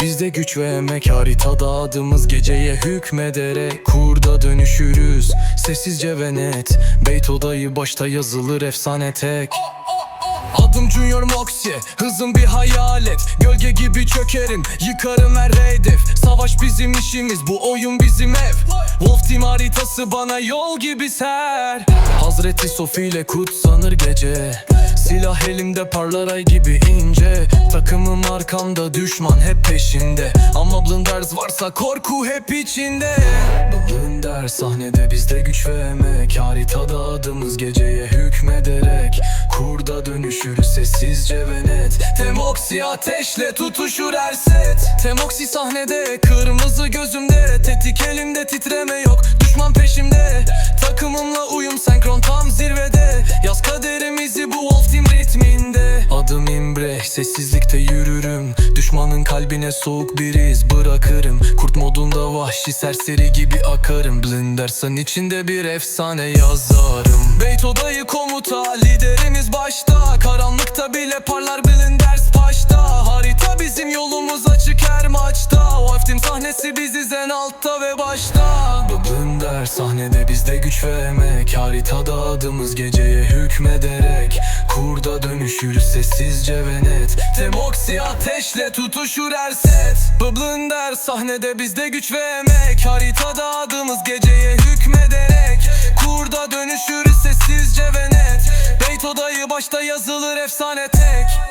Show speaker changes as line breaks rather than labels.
Bizde güç ve emek. Haritada adımız geceye hükmederek. Kurda dönüşürüz. Sessizce ve net. Beyt odayı başta yazılır efsane tek. Adım Junior Moxie. Hızım bir hayalet. Gölge gibi çökerim. Yıkarım her hedef. Savaş bizim işimiz. Bu oyun bizim ev. Wolf Team haritası bana yol gibi ser. Hazreti Sofi ile kutsanır gece Silah elimde parlar ay gibi ince. Takımım arkamda düşman hep peşinde. Ama Blunders varsa korku hep içinde. Blunder sahnede bizde güç ve emek. Haritada adımız geceye hükmederek. Kurda dönüşürüz sessizce ve net. Temoksi ateşle tutuşur her set. Temoksi sahnede kırmızı gözümde. Tetik elimde titreme yok. Düşman peşimde sessizlikte yürürüm. Düşmanın kalbine soğuk bir iz bırakırım. Kurt modunda vahşi serseri gibi akarım. Blindersan içinde bir efsane yazarım. Beyt odayı komuta liderimiz başta. Karanlıkta bile parlar Blinders paşta Harita bizim yolumuz açık her maçta. Team sahnesi biziz en altta ve başta. Bu Blinder sahnede bizde güç ve emek. Haritada adımız geceye hükmederek Kurda dönüşürüz sessizce ve net. Temoksi ateşle tutuşur her set. Blinder sahnede bizde güç ve emek. Haritada adımız geceye hükmederek. Kurda dönüşürüz sessizce ve net. Beyt odayı başta yazılır efsane tek